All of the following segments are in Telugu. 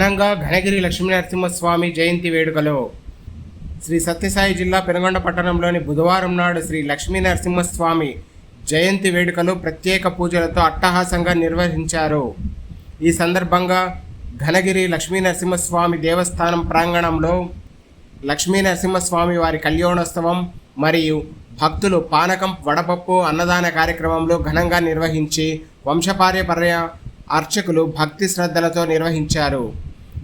ఘనంగా ఘనగిరి లక్ష్మీనరసింహస్వామి జయంతి వేడుకలు. శ్రీ సత్యసాయి జిల్లా పెనుగొండ పట్టణంలోని బుధవారం నాడు శ్రీ లక్ష్మీనరసింహస్వామి జయంతి వేడుకలు ప్రత్యేక పూజలతో అట్టహాసంగా నిర్వహించారు. ఈ సందర్భంగా ఘనగిరి లక్ష్మీనరసింహస్వామి దేవస్థానం ప్రాంగణంలో లక్ష్మీనరసింహస్వామి వారి కళ్యాణోత్సవం మరియు భక్తులు పానకం వడపప్పు అన్నదాన కార్యక్రమంలో ఘనంగా నిర్వహించి వంశపార్యపర్య అర్చకులు భక్తి శ్రద్ధలతో నిర్వహించారు.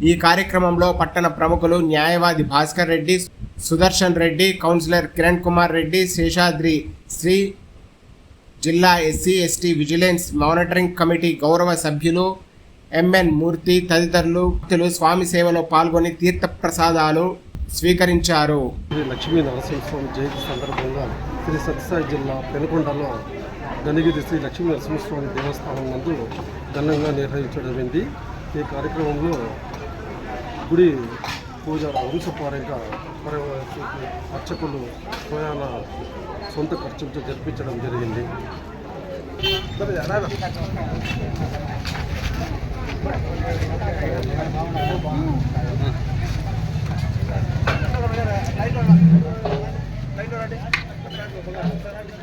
ఈ కార్యక్రమంలో పట్టణ ప్రముఖులు న్యాయవాది భాస్కర్ రెడ్డి సుదర్శన్ రెడ్డి కౌన్సిలర్ కిరణ్ కుమార్ రెడ్డి శేషాద్రి శ్రీ జిల్లా SC ST vigilance monitoring committee గౌరవ సభ్యులు ఎంఎన్ మూర్తి తదితరులు భక్తులు స్వామి సేవలో పాల్గొని తీర్థప్రసాదాలు స్వీకరించారు. శ్రీ లక్ష్మీ నరసింహస్వామి జయంతి సందర్భంగా శ్రీ సత్యసాయి జిల్లా పెనుకొండలో గణగిరి శ్రీ లక్ష్మీ నరసింహస్వామి దేవస్థానం నందు ఘనంగా నిర్వహించడమైంది ఈ కార్యక్రమంలో గుడి పూజ వంశపారంగా అర్చకులు స్వయాన సొంత ఖర్చులతో జరిపించడం జరిగింది.